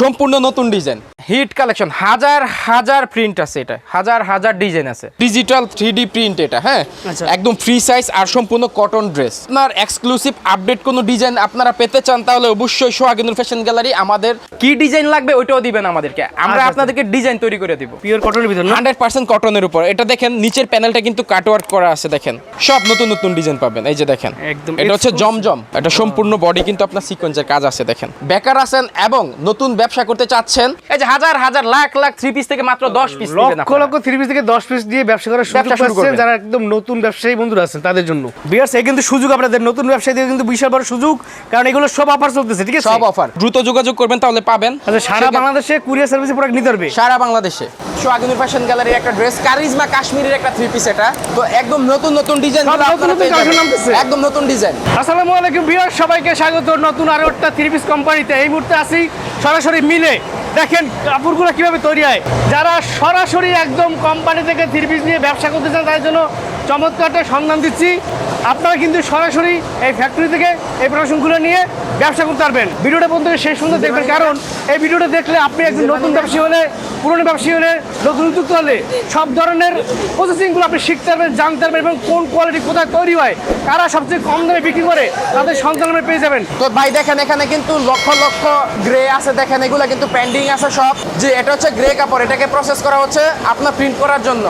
সম্পূর্ণ নতুন design. Hit collection হাজার হাজার প্রিন্ট আছে এটা হাজার হাজার ডিজাইন আছে। ডিজিটাল থ্রি ডি প্রিন্ট এটা হ্যাঁ? আচ্ছা। একদম ফ্রি সাইজ আর সম্পূর্ণ কটন ড্রেস আপনার এক্সক্লুসিভ আপডেট কোনো ডিজাইন আপনারা পেতে চান তাহলে অবশ্যই সোহাগিনুর ফ্যাশন গ্যালারি আমাদের কি ডিজাইন লাগবে ওইটাও দিবেন আমাদেরকে। আমরা আচ্ছা, আপনাদেরকে ডিজাইন তৈরি করে দিব। পিওর কটনের ভিতর না? হান্ড্রেড পার্সেন্ট কটনের উপর। এটা দেখেন নিচের প্যানেলটা কিন্তু কাটওয়ার্ক করা আছে দেখেন। সব নতুন নতুন ডিজাইন পাবেন এই যে দেখেন। একদম এটা হচ্ছে জমজম এটা সম্পূর্ণ বডি কিন্তু আপনার সিকোয়েন্সের কাজ আছে দেখেন। বেকার আছেন এবং নতুন ব্যবসা করতে চাচ্ছেন। এই যে হাজার হাজার লাখ লাখ থ্রি পিস থেকে মাত্র দশ piece lakh lakh three piece থেকে দশ পিস দিয়ে ব্যবসা করার সুযোগ পাচ্ছেন যারা একদম নতুন ব্যবসায়ী বন্ধুরা আছেন তাদের জন্য। বিয়ার্স এই কিন্তু সুযোগ আপনাদের। নতুন ব্যবসায়ীদের কিন্তু বিশাল বড় সুযোগ কারণ এগুলো সব অফার চলতেছে ঠিক আছে? সব অফার দ্রুত যোগাযোগ করবেন তাহলে পাবেন। আচ্ছা সারা বাংলাদেশে কুরিয়ার সার্ভিসে প্রোডাক্ট নিতে পারবে? সারা বাংলাদেশে। সোহাগিনুর ফ্যাশন গ্যালারির একটা ড্রেস কারিজমা কাশ্মীরের একটা থ্রি পিস এটা। তো একদম নতুন নতুন ডিজাইন। একদম নতুন ডিজাইন আসসালামু আলাইকুম বিয়ার সবাইকে স্বাগত। নতুন আরও একটা থ্রি পিস কোম্পানিতে এই মুহূর্তে আসি সরাসরি মিলে দেখেন কাপড়গুলো কীভাবে তৈরি হয়? যারা সরাসরি একদম কোম্পানি থেকে থ্রি পিস নিয়ে ব্যবসা করতে চান, তাদের জন্য চমৎকারটা সন্ধান দিচ্ছি। আপনারা কিন্তু সরাসরি এই ফ্যাক্টরি থেকে এই প্রোডাকশনগুলো নিয়ে ব্যবসা করতে পারবেন। ভিডিওটা বন্ধু শেষ পর্যন্ত দেখবেন কারণ এই ভিডিওটা দেখলে আপনি একজন নতুন ব্যবসায়ী হলে পুরনো ব্যবসায়ী হলে নতুন উদ্যোক্তা হলে সব ধরনের প্রসেসিংগুলো আপনি শিখতে পারবেন জানতে পারবেন এবং কোন কোয়ালিটি কোথায় তৈরি হয় কারা সবচেয়ে কম দামে বিক্রি করে তাদের সন্তান পেয়ে যাবেন। তো ভাই দেখেন এখানে কিন্তু লক্ষ লক্ষ গ্রে আছে দেখেন এগুলো কিন্তু পেন্ডিং আছে সব। যে এটা হচ্ছে গ্রে কাপড় এটাকে প্রসেস করা হচ্ছে আপনার প্রিন্ট করার জন্য।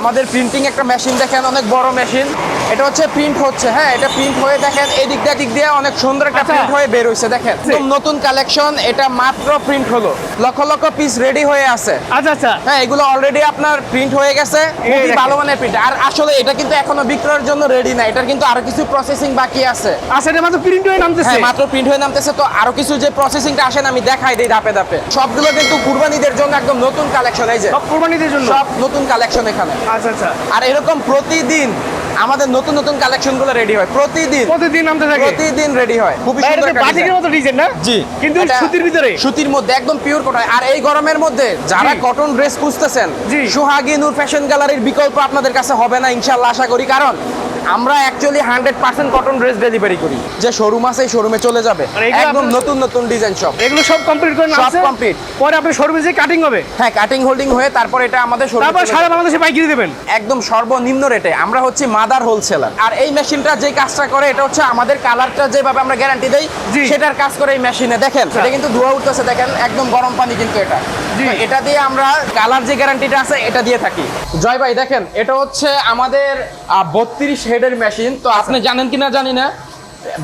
আমাদের প্রিন্টিং একটা মেশিন দেখেন অনেক বড় মেশিন। এটা হচ্ছে প্রিন্ট হচ্ছে হ্যাঁ এটা প্রিন্ট হয়ে দেখেন এই দিক দিয়ে দিক দিয়ে অনেক সুন্দর একটা আচ্ছা। প্রিন্ট হয়ে বের হয়েছে দেখেন। একদম নতুন কালেকশন এটা মাত্র প্রিন্ট হলো। লক্ষ লক্ষ পিস রেডি হয়ে আছে। আচ্ছা আচ্ছা। হ্যাঁ এগুলো অলরেডি আপনার প্রিন্ট হয়ে গেছে খুবই ভালো মানের প্রিন্ট আর আসলে এটা কিন্তু এখনও বিক্রয়ের জন্য রেডি না এটার কিন্তু আরও কিছু প্রসেসিং বাকি আছে। আচ্ছা এটা মাত্র প্রিন্ট হয়ে নামতেছে? হ্যাঁ মাত্র প্রিন্ট হয়ে নামতেছে তো আরও কিছু যে প্রসেসিংটা আসেন আমি দেখাই দিই ধাপে ধাপে। সবগুলো কিন্তু কুরবানিদের জন্য একদম নতুন কালেকশন এই যে। সব কোরবানিদের জন্য? সব নতুন কালেকশন এখানে। আচ্ছা আচ্ছা। আর এরকম প্রতিদিন আমাদের নতুন নতুন কালেকশনগুলো রেডি হয়। প্রতিদিন। প্রতিদিন আমাদের থাকে। প্রতিদিন রেডি হয়। খুবই সুন্দর একটা বাটিকের মতো ডিজাইন না? জি। কিন্তু সুতির ভিতরে। সুতির মধ্যে একদম পিওর কটন আর এই গরমের মধ্যে যারা কটন ড্রেস খুঁজতেছেন। সোহাগী নূর ফ্যাশন গ্যালারির বিকল্প আপনাদের কাছে হবে না ইনশাআল্লাহ আশা করি। কারণ আমরা actually hundred percent cotton dress delivery করি। যে শোরুম আছে শোরুমে চলে যাবে। একদম নতুন নতুন ডিজাইন সব এগুলো সব কমপ্লিট করে সব complete। পরে আপনি শোরুমে যে কাটিং হবে। হ্যাঁ কাটিং হোল্ডিং হয়ে তারপর এটা আমাদের এ তারপর সারা। বাংলাদেশে পাইকারি দেবেন। একদম সর্বনিম্ন রেটে আমরা হচ্ছে মাদার হোলসেলার আর এই মেশিনটা যে কাজটা করে এটা হচ্ছে আমাদের কালারটা যেভাবে আমরা গ্যারান্টি দেই জি। সেটার কাজ করে এই মেশিনে দেখেন এটা কিন্তু ধোয়া উঠতেছে দেখেন একদম গরম পানি কিন্তু এটা। জি। এটা দিয়ে আমরা কালার যে গ্যারান্টিটা আছে এটা দিয়ে থাকি। জয় ভাই দেখেন এটা হচ্ছে আমাদের বত্রিশ হেডের মেশিন তো আপনি জানেন কিনা জানি না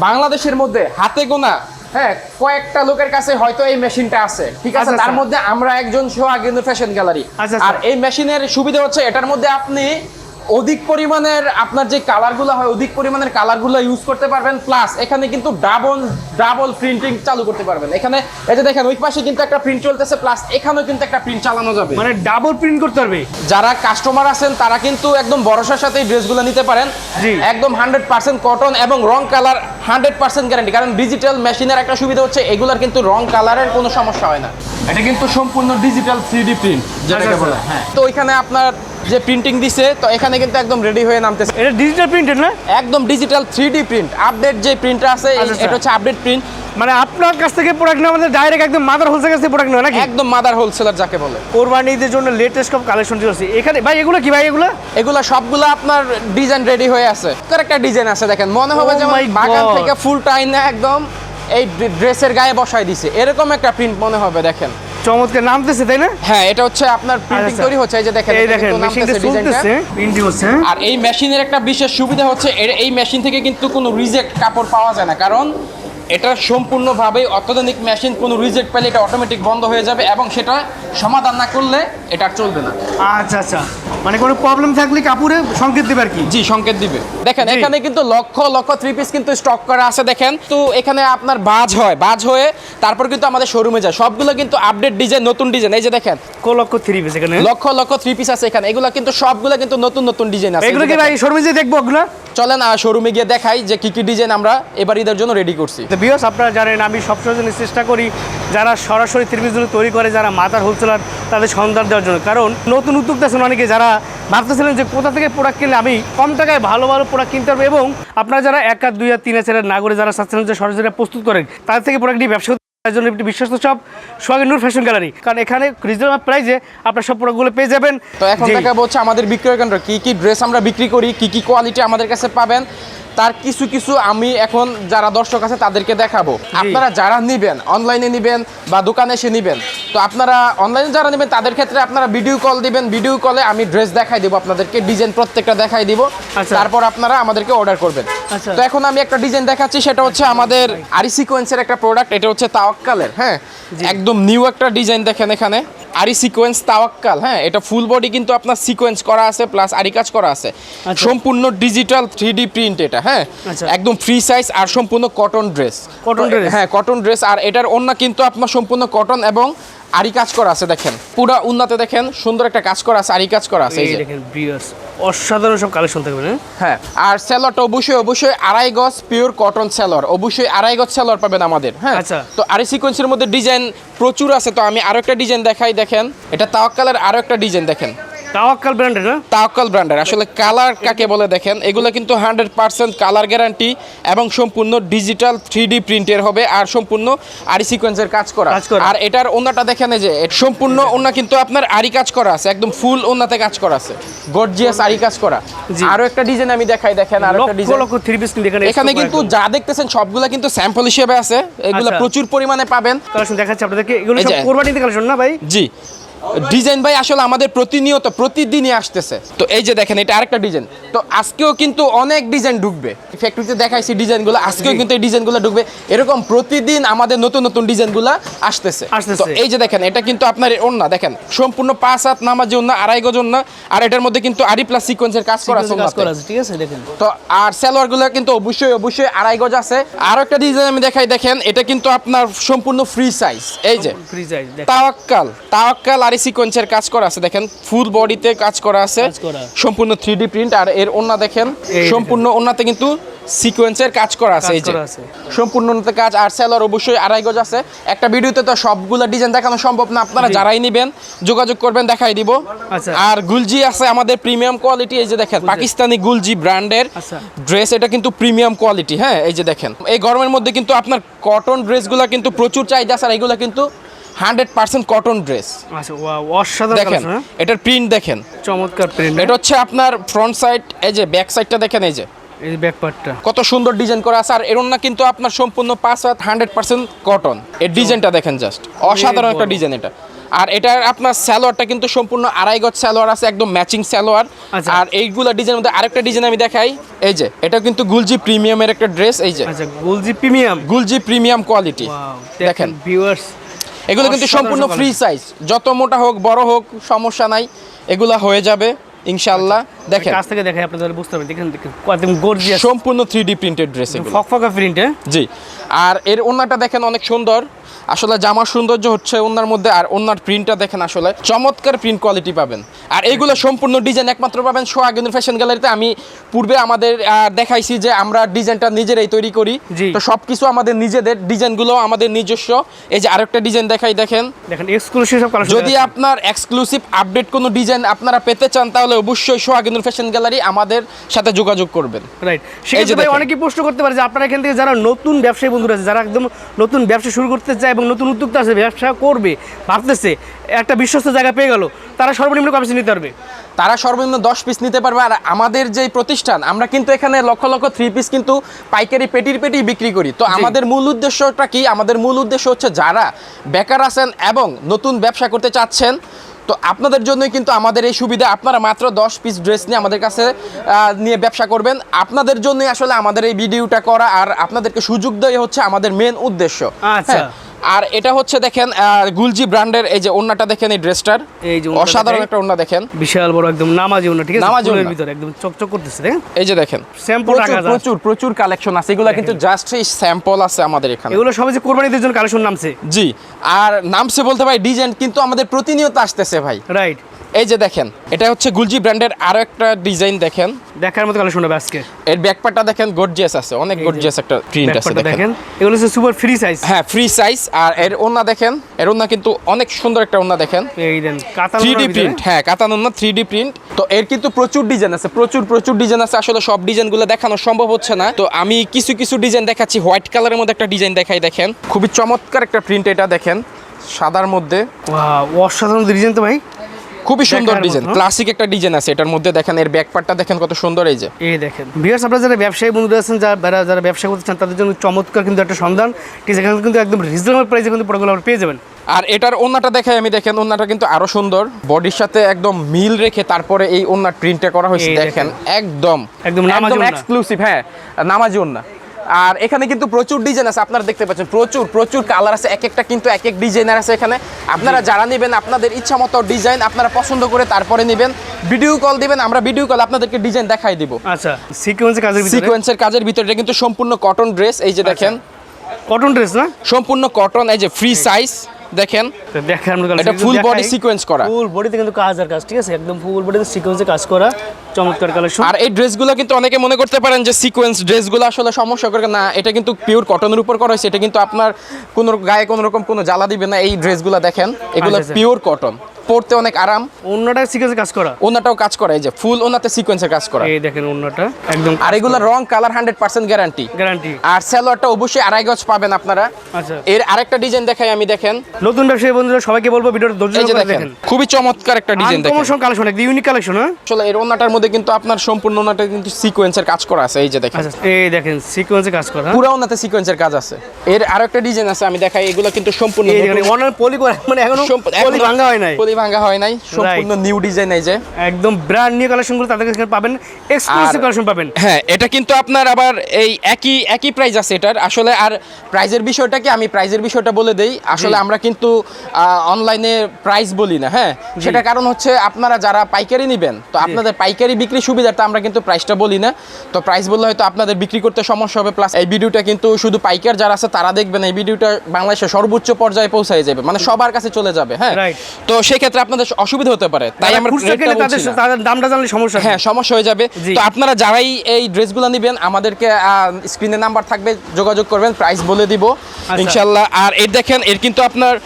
বাংলাদেশের মধ্যে হাতে গোনা হ্যাঁ কয়েকটা লোকের কাছে হয়তো এই মেশিনটা আছে ঠিক আছে আচ্ছা, তার আচ্ছা। মধ্যে আমরা একজন সোহাগিন্দু ফ্যাশন গ্যালারি আচ্ছা, আর আচ্ছা। এই মেশিনের সুবিধা হচ্ছে এটার মধ্যে আপনি অধিক পরিমাণের আপনার যে কালারগুলো হয় অধিক পরিমাণের কালারগুলো ইউজ করতে পারবেন প্লাস এখানে কিন্তু ডাবল ডাবল প্রিন্টিং চালু করতে পারবেন। এখানে এই যে দেখেন ওই পাশে কিন্তু একটা প্রিন্ট চলতেছে প্লাস এখানেও কিন্তু একটা প্রিন্ট চালানো যাবে। মানে ডাবল প্রিন্ট করতে পারবে যারা কাস্টমার আছেন তারা কিন্তু একদম ভরসার সাথে এই ড্রেসগুলো নিতে পারেন। একদম হান্ড্রেড পার্সেন্ট কটন এবং রং কালার হান্ড্রেড পার্সেন্ট গ্যারান্টি কারণ ডিজিটাল মেশিনের একটা সুবিধা হচ্ছে এগুলার কিন্তু রং কালারের কোনো সমস্যা হয় না। এটা কিন্তু সম্পূর্ণ ডিজিটাল থ্রি ডি প্রিন্ট যেটাকে আচ্ছা, বলে হ্যাঁ। তো ওইখানে আপনার যে প্রিন্টিং দিছে তো এখানে কিন্তু একদম রেডি হয়ে নামতেছে। এটা ডিজিটাল প্রিন্টেড না? একদম ডিজিটাল থ্রি প্রিন্ট আপডেট যে প্রিন্টটা আছে আচ্ছা, আচ্ছা। এটা হচ্ছে আপডেট প্রিন্ট মানে আপনার কাছ থেকে প্রোডাক্ট না আমাদের ডাইরেক্ট একদম মাদার হোলসেল কাছ থেকে প্রোডাক্ট নেওয়া নাকি? একদম মাদার হোলসেলার যাকে বলে। কোরবানিদের জন্য লেটেস্ট সব কালেকশন চলছে এখানে ভাই এগুলো কি ভাই এগুলো? এগুলা সবগুলো আপনার ডিজাইন রেডি হয়ে আছে। একটা ডিজাইন আছে দেখেন মনে হবে Oh যেমন বাগান থেকে ফুল টাইন একদম এই ড্রেসের গায়ে বসাই দিছে। এরকম একটা প্রিন্ট মনে হবে দেখেন। চমৎকার নামতেছে তাই না হ্যাঁ এটা হচ্ছে আপনার প্রিন্টিং আচ্ছা। তৈরি হচ্ছে এই যে দেখেন এই দেখেন মেশিনটা চলতেছে প্রিন্টিং হচ্ছে হ্যাঁ? আর এই মেশিনের একটা বিশেষ সুবিধা হচ্ছে এই মেশিন থেকে কিন্তু কোনো রিজেক্ট কাপড় পাওয়া যায় না কারণ এটা সম্পূর্ণভাবে অত্যাধুনিক মেশিন কোনো রিজেক্ট পেলে এটা অটোমেটিক বন্ধ হয়ে যাবে এবং সেটা সমাধান না করলে এটা চলবে না। আচ্ছা আচ্ছা। মানে কোনো প্রবলেম থাকলে কাপড়ে সংকেত দেবে আর কি? জি সংকেত দিবে। দেখেন এখানে কিন্তু লক্ষ লক্ষ থ্রি পিস কিন্তু স্টক করা আছে দেখেন। তো এখানে আপনার বাজ হয় বাজ হয়ে তারপর কিন্তু আমাদের শোরুমে যায়। সবগুলো কিন্তু আপডেট ডিজাইন নতুন ডিজাইন এই যে দেখেন কো লক্ষ থ্রি পিস এখানে? লক্ষ লক্ষ থ্রি পিস আছে এখানে। এগুলো কিন্তু সবগুলো কিন্তু নতুন নতুন ডিজাইন আছে। এগুলো কি। ভাই শোরুমে যে দেখব ওগুলো? চলেন আর শোরুমে গিয়ে দেখাই যে কি কি ডিজাইন আমরা এবার ঈদের জন্য রেডি করছি। তো বিয়স আপনারা জানেন আমি সবসময় চেষ্টা করি যারা সরাসরি ত্রিপিসগুলো তৈরি করে যারা মাথার হোলসেলার তাদের সন্ধান দেওয়ার জন্য। কারণ নতুন উদ্যোক্তা আছেন অনেকে যারা ভাবতেছিলেন যে কোথা থেকে প্রোডাক্ট কিনলে আমি কম টাকায় ভালো ভালো প্রোডাক্ট কিনতে পারব এবং আপনারা যারা এক আর দুই আর তিন আর চার আর না করে যারা চাচ্ছিলেন যে সরাসরি প্রস্তুত করেন তাদের থেকে প্রোডাক্ট নিয়ে ব্যবসা তার জন্য একটি বিশ্বস্ত সব সোহাগের নূর ফ্যাশন গ্যালারি কারণ এখানে রিজনেবল প্রাইসে আপনার সব প্রোডাক্টগুলো পেয়ে যাবেন। তো এখন দেখা হচ্ছে আমাদের বিক্রয় কেন্দ্র কি কি ড্রেস আমরা বিক্রি করি কি কি কোয়ালিটি আমাদের কাছে পাবেন। তার কিছু কিছু আমি এখন যারা দর্শক আছে তাদেরকে দেখাবো। আপনারা যারা নিবেন অনলাইনে নিবেন বা দোকানে এসে নিবেন তো আপনারা অনলাইনে যারা নেবেন তাদের ক্ষেত্রে আপনারা ভিডিও কল দিবেন। ভিডিও কলে আমি ড্রেস দেখাই দিব আপনাদেরকে ডিজাইন প্রত্যেকটা দেখাই দিব। আচ্ছা। তারপর আপনারা আমাদেরকে অর্ডার করবেন। আচ্ছা। তো এখন আমি একটা ডিজাইন দেখাচ্ছি সেটা হচ্ছে আমাদের আরি সিকোয়েন্সের একটা প্রোডাক্ট এটা হচ্ছে তাওয়াক্কালের হ্যাঁ? একদম নিউ একটা ডিজাইন দেখেন এখানে আরি সিকোয়েন্স তাওয়াক্কাল হ্যাঁ? এটা ফুল বডি কিন্তু আপনার সিকোয়েন্স করা আছে প্লাস আরি কাজ করা আছে। আচ্ছা। সম্পূর্ণ ডিজিটাল থ্রি ডি প্রিন্ট এটা। হ্যাঁ আচ্ছা। একদম ফ্রি সাইজ আর সম্পূর্ণ কটন ড্রেস Cotton dress? হ্যাঁ কটন ড্রেস আর এটার অন্য কিন্তু আপনার সম্পূর্ণ কটন এবং আরি কাজ করা আছে দেখেন। পুরো উন্নতে দেখেন সুন্দর একটা কাজ করা আছে আরি কাজ করা আছে এই যে। দেখেন অসাধারণ সব কালেকশন থাকবে হ্যাঁ? হ্যাঁ আর স্যালোয়ারটা অবশ্যই অবশ্যই আড়াই গজ পিওর কটন স্যালোয়ার অবশ্যই আড়াই গজ স্যালোয়ার পাবেন আমাদের হ্যাঁ? আচ্ছা। তো আড়াই সিকোয়েন্সের মধ্যে ডিজাইন প্রচুর আছে তো আমি আরও একটা ডিজাইন দেখাই দেখেন। এটা তাওয়াক্কালের আরও একটা ডিজাইন দেখেন। তাওয়াক্কাল ব্র্যান্ডের না তাওয়াক্কাল ব্র্যান্ডের। আসলে কালার কাকে বলে দেখেন এগুলো কিন্তু হান্ড্রেড পার্সেন্ট কালার গ্যারান্টি এবং সম্পূর্ণ ডিজিটাল থ্রি ডি প্রিন্টের হবে আর সম্পূর্ণ আরি সিকোয়েন্সের কাজ করা। আর এটার ওনাটা দেখেন যে সম্পূর্ণ ওনা কিন্তু আপনার আরি কাজ করা আছে একদম ফুল ওনাতে কাজ করা আছে। গর্জিয়াস আরি কাজ করা। আরও একটা ডিজাইন আমি দেখাই দেখেন আরও একটা ডিজাইন। থ্রি পিস এখানে কিন্তু যা দেখতেছেন সবগুলা কিন্তু স্যাম্পল হিসেবে আছে এগুলো আচ্ছা। প্রচুর পরিমাণে পাবেন। কালেকশন দেখাচ্ছি আপনাদেরকে। এগুলো সব কোরবানিতে কালেকশন না ভাই? জি। ডিজাইন ভাই আসলে আমাদের প্রতিনিয়ত প্রতিদিনই আসতেছে। তো এই যে দেখেন এটা আরেকটা ডিজাইন। তো আজকেও কিন্তু অনেক ডিজাইন ঢুকবে। ফ্যাক্টরিতে দেখাইছি ডিজাইনগুলো আজকেও কিন্তু এই ডিজাইনগুলো ঢুকবে। এরকম প্রতিদিন আমাদের নতুন নতুন ডিজাইনগুলো আসতেছে। তো এই যে দেখেন এটা কিন্তু আপনার ওন্না দেখেন সম্পূর্ণ পাঁচ হাত নামাজি ওন্না আড়াই গজ ওন্না আর এটার মধ্যে কিন্তু আরি প্লাস সিকোয়েন্সের কাজ করা আছে কাজ করা ঠিক আছে দেখেন। তো আর সালোয়ারগুলো কিন্তু অবশ্যই অবশ্যই আড়াই গজ আছে। আর একটা ডিজাইন আমি দেখাই দেখেন এটা কিন্তু আপনার সম্পূর্ণ ফ্রি সাইজ এই যে ফ্রি সাইজ তাওয়াক্কাল তাওয়াক্কাল আর সিকোয়েন্সের কাজ করা আছে দেখেন ফুল বডিতে কাজ করা আছে সম্পূর্ণ থ্রি ডি প্রিন্ট আর এর ওন্না দেখেন সম্পূর্ণ ওন্নাতে কিন্তু সিকোয়েন্সের কাজ করা আছে এই যে। করা আছে। সম্পূর্ণ কাজ আর সেলার অবশ্যই আড়াই গজ আছে। একটা ভিডিওতে তো সবগুলো ডিজাইন দেখানো সম্ভব না আপনারা যারাই নেবেন যোগাযোগ করবেন দেখাই দিব। আচ্ছা। আর গুলজি আছে আমাদের প্রিমিয়াম কোয়ালিটি এই যে দেখেন পাকিস্তানি গুলজি ব্র্যান্ডের আচ্ছা। ড্রেস এটা কিন্তু প্রিমিয়াম কোয়ালিটি হ্যাঁ এই যে দেখেন। এই গরমের মধ্যে কিন্তু আপনার কটন ড্রেসগুলো কিন্তু প্রচুর চাহিদা আছে আর এগুলো কিন্তু হান্ড্রেড পার্সেন্ট কটন ড্রেস আচ্ছা দেখেন হ্যাঁ? এটার প্রিন্ট দেখেন। চমৎকার প্রিন্ট এটা হচ্ছে আপনার ফ্রন্ট সাইড এই যে ব্যাক সাইডটা দেখেন এই যে। এই ব্যাক পার্টটা কত সুন্দর ডিজাইন করা আছে আর এর না কিন্তু আপনার সম্পূর্ণ পাঁচ হাত হান্ড্রেড পার্সেন্ট কটন এর ডিজাইনটা দেখেন জাস্ট অসাধারণ একটা ডিজাইন এটা। আর এটার আপনার স্যালোয়ারটা কিন্তু সম্পূর্ণ আড়াই গজ স্যালোয়ার আছে একদম ম্যাচিং স্যালোয়ার আচ্ছা। আর এইগুলা ডিজাইনের মধ্যে আরেকটা ডিজাইন আমি দেখাই এই যে এটা কিন্তু গুলজি প্রিমিয়ামের একটা ড্রেস এই যে। আচ্ছা গোলজি প্রিমিয়াম গুলজি প্রিমিয়াম কোয়ালিটি দেখেন ভিউয়ার্স এগুলো কিন্তু সম্পূর্ণ ফ্রি সাইজ যত মোটা হোক বড় হোক সমস্যা নাই এগুলা হয়ে যাবে। ইনশাল্লাহ দেখেন। কাছ থেকে দেখাই আপনাদের বুঝতে পারবেন দেখেন দেখেন একদম গর্জিয়াস সম্পূর্ণ থ্রি ডি প্রিন্টেড ড্রেস এগুলো। ফকফকা প্রিন্ট জি আর এর ওন্নাটা দেখেন অনেক সুন্দর। আসলে জামার সৌন্দর্য হচ্ছে ওনার মধ্যে আর ওনার প্রিন্টটা দেখেন আসলে চমৎকার প্রিন্ট কোয়ালিটি পাবেন। আর এইগুলো সম্পূর্ণ ডিজাইন একমাত্র পাবেন সোহাগেন্দ্র ফ্যাশন গ্যালারিতে আমি পূর্বে আমাদের দেখাইছি যে আমরা ডিজাইনটা নিজেরাই তৈরি করি। তো সব কিছু আমাদের নিজেদের ডিজাইনগুলো আমাদের নিজস্ব। এই যে আরেকটা ডিজাইন দেখাই দেখেন। দেখেন এক্সক্লুসিভ যদি আপনার এক্সক্লুসিভ আপডেট কোনো ডিজাইন আপনারা পেতে চান তাহলে অবশ্যই সোহাগেন্দ্র ফ্যাশন গ্যালারি আমাদের সাথে যোগাযোগ করবেন। রাইট সেক্ষেত্রে অনেকেই প্রশ্ন করতে পারে যে আপনারা এখান থেকে যারা নতুন ব্যবসায়ী বন্ধুরা আছে যারা একদম নতুন ব্যবসা শুরু করতে চায় এবং নতুন উদ্যোক্তা আছে ব্যবসা করবে ভাবতেছে একটা বিশ্বস্ত জায়গা পেয়ে গেল তারা সর্বনিম্ন কমিশন নিতে পারবে? তারা সর্বনিম্ন দশ পিস নিতে পারবে আর আমাদের যে প্রতিষ্ঠান আমরা কিন্তু এখানে লক্ষ লক্ষ থ্রি পিস কিন্তু পাইকারি পেটির পেটি বিক্রি করি। তো আমাদের মূল উদ্দেশ্যটা কি? আমাদের মূল উদ্দেশ্য হচ্ছে যারা বেকার আছেন এবং নতুন ব্যবসা করতে চাচ্ছেন তো আপনাদের জন্যই কিন্তু আমাদের এই সুবিধা। আপনারা মাত্র দশ পিস ড্রেস নিয়ে আমাদের কাছে নিয়ে ব্যবসা করবেন। আপনাদের জন্যই আসলে আমাদের এই ভিডিওটা করা আর আপনাদেরকে সুযোগ দেওয়া হচ্ছে আমাদের মেন উদ্দেশ্য। আচ্ছা। আর এটা হচ্ছে দেখেন গুলজি ব্র্যান্ডের এই যে ওন্নাটা দেখেন এই ড্রেসটার। এই যে অসাধারণ একটা ওন্না দেখেন। বিশাল বড় একদম নামাজি ওনা ঠিক আছে? নামাজি ভিতর ভিতরে একদম চকচক করতেছে দেখেন? এই যে দেখেন স্যাম্পল রাখা আছে। প্রচুর প্রচুর কালেকশন আছে। এগুলো কিন্তু জাস্ট এই স্যাম্পল আছে আমাদের এখানে। এগুলো সবাই যে কোরবানিদের জন্য কালেকশন নামছে। জি আর নামছে বলতে ভাই ডিজাইন কিন্তু আমাদের প্রতিনিয়ত আসতেছে ভাই। রাইট এই যে দেখেন এটা হচ্ছে গুলজি ব্র্যান্ডের আরও একটা ডিজাইন দেখেন। দেখার মতো কালেকশন হবে আজকে। এর ব্যাকপার্টটা দেখেন গর্জিয়াস আছে অনেক গর্জিয়াস একটা প্রিন্ট আছে দেখেন। এগুলো হচ্ছে সুপার ফ্রি সাইজ হ্যাঁ ফ্রি সাইজ আর এর ওন্না দেখেন এর ওন্না কিন্তু অনেক সুন্দর একটা ওন্না দেখেন। এই দেন থ্রি ডি প্রিন্ট হ্যাঁ কাতান ওন্না থ্রি ডি প্রিন্ট তো এর কিন্তু প্রচুর ডিজাইন আছে প্রচুর প্রচুর ডিজাইন আছে আসলে সব ডিজাইনগুলো দেখানো সম্ভব হচ্ছে না। তো আমি কিছু কিছু ডিজাইন দেখাচ্ছি হোয়াইট কালারের মধ্যে একটা ডিজাইন দেখাই দেখেন। খুবই চমৎকার একটা প্রিন্ট এটা দেখেন সাদার মধ্যে। অসাধারণ ডিজাইন তো ভাই। খুবই সুন্দর ডিজাইন। ক্লাসিক একটা ডিজাইন আছে এটার মধ্যে দেখেন এর ব্যাক পার্টটা দেখেন কত সুন্দর এই যে। এই দেখেন। বিয়ার্স আপনারা যারা ব্যবসায়ী বন্ধুরা আছেন যারা যারা ব্যবসা করতে চান তাদের জন্য চমৎকার কিন্তু একটা সন্ধান ঠিক আছে এখানে কিন্তু একদম রিজনেবল প্রাইসে কিন্তু প্রোডাক্টগুলো আপনারা পেয়ে যাবেন। আর এটার ওন্নাটা দেখাই আমি দেখেন ওন্নাটা কিন্তু আরও সুন্দর। বডির সাথে একদম মিল রেখে তারপরে এই ওন্নার প্রিন্টটা করা হয়েছে দেখেন একদম একদম। এক্সক্লুসিভ হ্যাঁ নামাজি ওন্না। আর এখানে কিন্তু প্রচুর ডিজাইন আছে আপনারা দেখতে পাচ্ছেন প্রচুর প্রচুর কালার আছে এক একটা কিন্তু এক এক ডিজাইনার আছে এখানে। আপনারা যারা নেবেন আপনাদের ইচ্ছা মতো ডিজাইন আপনারা পছন্দ করে তারপরে নেবেন। ভিডিও কল দিবেন আমরা ভিডিও কল আপনাদেরকে ডিজাইন দেখাই দিব। আচ্ছা সিকোয়েন্সের কাজের ভিতরে? সিকোয়েন্সের কাজের ভিতরে এটা কিন্তু সম্পূর্ণ কটন ড্রেস এই যে দেখেন। কটন ড্রেস না? সম্পূর্ণ কটন এই যে ফ্রি সাইজ দেখেন। মতো এটা ফুল বডি সিকোয়েন্স করা। ফুল বডিতে কিন্তু কাজ আর কাজ ঠিক আছে? একদম ফুল বডিতে সিকোয়েন্সে কাজ করা। চমৎকার কালেকশন আর এই ড্রেসগুলো কিন্তু অনেকে মনে করতে পারেন যে সিকোয়েন্স ড্রেসগুলো আসলে সমস্যা করে না এটা কিন্তু পিওর কটনের উপর করা হয়েছে এটা কিন্তু আপনার কোনো গায়ে কোনো রকম কোনো জ্বালা দিবে না এই ড্রেসগুলো দেখেন এগুলো। পিওর কটন পরতে অনেক আরাম। সিকোয়েন্সে কাজ করা? কাজ করা এই যে ফুল ওনাতে সিকোয়েন্সের কাজ করা। এই দেখেন একদম আর এগুলো রং colour hundred percent guarantee guarantee আর স্যালোয়ারটা অবশ্যই আড়াই গজ পাবেন আপনারা। আচ্ছা। এর আরেকটা ডিজাইন দেখাই আমি দেখেন। নতুন ব্যবসায়ী বন্ধুরা সবাইকে বলব ভিডিওটা ধৈর্য দেখেন খুবই চমৎকার একটা ডিজাইন দেখেন। কালেকশন ইউনিক কালেকশন হ্যাঁ? আসলে এর ওনাটার মধ্যে কিন্তু আপনার সম্পূর্ণ ওনাটা কিন্তু সিকোয়েন্সের কাজ করা আছে এই যে দেখেন। আচ্ছা এই দেখেন সিকোয়েন্সে কাজ করা। পুরো ওনাতে সিকোয়েন্সের কাজ আছে। এর আরও একটা ডিজাইন আছে আমি দেখাই এগুলো কিন্তু সম্পূর্ণ নতুন। পলি মানে এখনও পলি ভাঙা হয় নাই। পলি ভাঙা হয় নাই সম্পূর্ণ নিউ ডিজাইন এই যে। একদম ব্র্যান্ড নিউ কালেকশনগুলো তাদের কাছে পাবেন এক্সক্লুসিভ কালেকশন পাবেন। হ্যাঁ এটা কিন্তু আপনার আবার এই একই একই প্রাইস আছে এটার। আসলে আর প্রাইজের বিষয়টা কি? আমি প্রাইজের বিষয়টা বলে দেই। আসলে আমরা কিন্তু অনলাইনে প্রাইস বলি না হ্যাঁ? সেটা কারণ হচ্ছে আপনারা যারা পাইকারি নেবেন তো আপনাদের পাইকারি বিক্রি সুবিধার্থে আমরা কিন্তু প্রাইসটা বলি না। তো প্রাইস বললে হয়তো আপনাদের বিক্রি করতে সমস্যা হবে প্লাস এই ভিডিওটা কিন্তু শুধু পাইকার যারা আছে তারা দেখবেন এই ভিডিওটা বাংলাদেশের সর্বোচ্চ পর্যায়ে পৌঁছায় যাবে মানে সবার কাছে চলে যাবে হ্যাঁ. তো সেক্ষেত্রে আপনাদের অসুবিধা হতে পারে। তাই আমরা দামটা জানলে সমস্যা হ্যাঁ সমস্যা হয়ে যাবে। তো আপনারা যারাই এই ড্রেসগুলো নেবেন আমাদেরকে স্ক্রিনে নাম্বার থাকবে যোগাযোগ করবেন প্রাইস বলে দিব। আচ্ছা। ইনশাল্লাহ আর এর দেখেন এর কিন্তু আপনার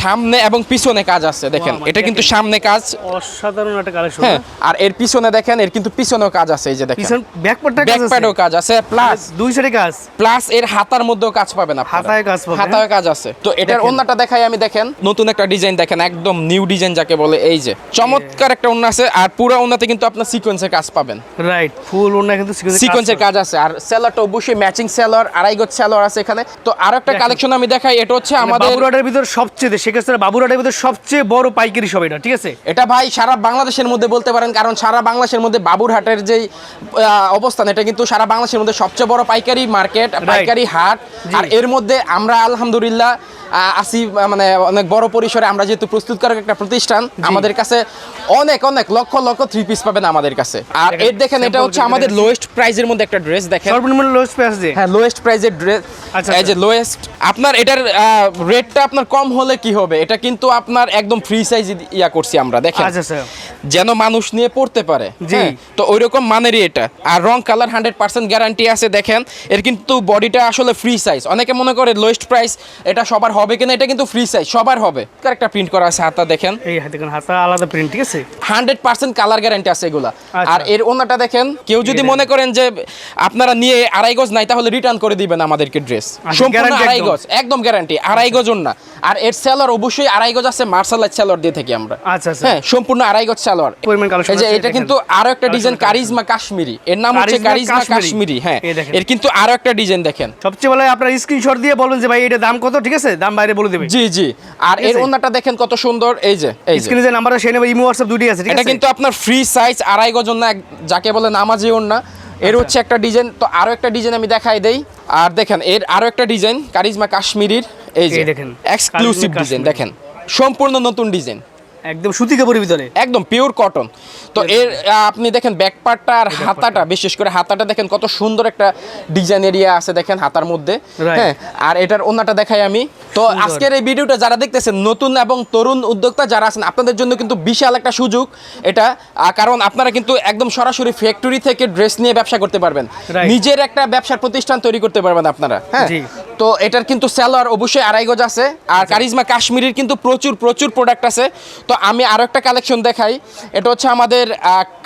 সামনে এবং পিছনে কাজ আছে দেখেন। এটা কিন্তু সামনে কাজ। অসাধারণ একটা কালেকশন হ্যাঁ আর এর পিছনে দেখেন এর কিন্তু পিছনেও কাজ আছে এই যে দেখেন। পিছন ব্যাকপার্টটা কাজ আছে। প্যাডও কাজ আছে প্লাস দুই সাইডে কাজ। প্লাস এর হাতার মধ্যেও কাজ পাবেন আপনারা। হাতায় কাজ পাবেন, হাতায় কাজ আছে। তো এটার। অন্যটা দেখাই আমি দেখেন। নতুন একটা ডিজাইন দেখেন একদম নিউ ডিজাইন যাকে বলে এই যে। চমৎকার একটা অন্য আছে আর পুরো অন্যতে কিন্তু আপনার সিকোয়েন্সের কাজ পাবেন। রাইট ফুল ওনা কিন্তু সিকোয়েন্সের কাজ আছে আর সেলারটা অবশ্যই ম্যাচিং সেলার আড়াই গজ সেলার আছে এখানে। তো আর একটা কালেকশন আমি দেখাই এটা হচ্ছে আমাদের বাবুরাটের ভিতর সবচেয়ে সেক্ষেত্রে বাবুরাটের ভিতর সবচেয়ে বড় পাইকারি সব এটা ঠিক আছে? এটা ভাই সারা বাংলাদেশের মধ্যে বলতে পারেন কারণ সারা বাংলাদেশের মধ্যে বাবুরহাটের যেই অবস্থান এটা কিন্তু সারা বাংলাদেশের মধ্যে সবচেয়ে বড় পাইকারি মার্কেট পাইকারি হাট। আর এর মধ্যে আমরা আলহামদুলিল্লাহ আসি মানে অনেক বড় পরিসরে আমরা যেহেতু প্রস্তুতকারক একটা প্রতিষ্ঠান আমাদের কাছে অনেক অনেক লক্ষ লক্ষ থ্রি পিস পাবেন আমাদের কাছে। আর এর দেখেন এটা হচ্ছে আমাদের লোয়েস্ট প্রাইজের মধ্যে একটা ড্রেস দেখেন। সর্বনিম্ন লোয়েস্ট প্রাইস দিয়ে হ্যাঁ লোয়েস্ট প্রাইজের ড্রেস আচ্ছা, এই যে লোয়েস্ট আপনার এটার রেটটা আপনার কম হলে কি হবে? এটা কিন্তু আপনার একদম ফ্রি সাইজ ইয়া করছি আমরা দেখেন। আচ্ছা স্যার যেন মানুষ নিয়ে পড়তে পারে জি। হ্যাঁ, তো ওই রকম মানেরই এটা। আর রং কালার হান্ড্রেড পার্সেন্ট গ্যারান্টি আছে দেখেন। এর কিন্তু বডিটা আসলে ফ্রি সাইজ অনেকে মনে করে লোয়েস্ট প্রাইস এটা সবার হবে কিনা এটা কিন্তু ফ্রি সাইজ সবার হবে। একটা প্রিন্ট করা আছে হাতা দেখেন। এই হাতে দেখেন হাতা আলাদা প্রিন্ট ঠিক আছে? হান্ড্রেড পার্সেন্ট কালার গ্যারান্টি আছে এগুলা। আচ্ছা। আর এর ওনাটা দেখেন কেউ যদি মনে করেন যে আপনারা নিয়ে আড়াই গজ নাই তাহলে রিটার্ন করে দিবেন আমাদেরকে ড্রেস সম্পূর্ণ guarantee আড়াই গজ একদম গ্যারান্টি আড়াই গজ না আর এর সেলার অবশ্যই আড়াই গজ আছে মার্শাল সেলার দিয়ে থাকি আমরা। আচ্ছা, আচ্ছা। হ্যাঁ সম্পূর্ণ আড়াই গজ সেলার এই যে এটা কিন্তু আরও একটা ডিজাইন কারিজমা কাশ্মীরি এর নাম হচ্ছে কারিজমা কাশ্মীরি। হ্যাঁ। এর কিন্তু আরও একটা ডিজাইন দেখেন। সবচেয়ে ভালো আপনার স্ক্রিনশট দিয়ে বলবেন যে ভাই এটা দাম কত ঠিক আছে? দাম বাইরে বলে দেবে। জি জি। আর এর? ওনাটা দেখেন কত সুন্দর এই যে এই স্ক্রিনে যে নাম্বারটা সেই নেবে ইমো হোয়াটসঅ্যাপ দুটি আছে এটা কিন্তু আপনার ফ্রি সাইজ আড়াই গজ না যাকে বলে নামাজি ওড়না এর হচ্ছে একটা ডিজাইন তো আরও একটা ডিজাইন আমি দেখাই দেই। আর দেখেন এর আরও একটা ডিজাইন কারিজমা কাশ্মীরির এই যে দেখেন, এক্সক্লুসিভ ডিজাইন দেখেন সম্পূর্ণ নতুন ডিজাইন। একদম সুতি কাপড়ের ভিতরে একদম পিওর কটন তো এর আপনি দেখেন ব্যাক পার্টটা আর হাতাটা বিশেষ করে হাতাটা দেখেন কত সুন্দর একটা ডিজাইন এরিয়া আছে দেখেন হাতার মধ্যে। হ্যাঁ আর এটার ওন্নাটা দেখাই আমি। তো আজকের এই ভিডিওটা যারা দেখতেছেন নতুন এবং তরুণ উদ্যোক্তা যারা আছেন আপনাদের জন্য কিন্তু বিশাল একটা সুযোগ এটা। কারণ আপনারা কিন্তু একদম সরাসরি ফ্যাক্টরি থেকে ড্রেস নিয়ে ব্যবসা করতে পারবেন। নিজের একটা ব্যবসার প্রতিষ্ঠান তৈরি করতে পারবেন আপনারা। হ্যাঁ তো এটার কিন্তু সেলার অবশ্যই আড়াই গজ আছে। আর কারিজমা কাশ্মীরের কিন্তু প্রচুর প্রচুর প্রোডাক্ট আছে। তো আমি আরও একটা কালেকশন দেখাই। এটা হচ্ছে আমাদের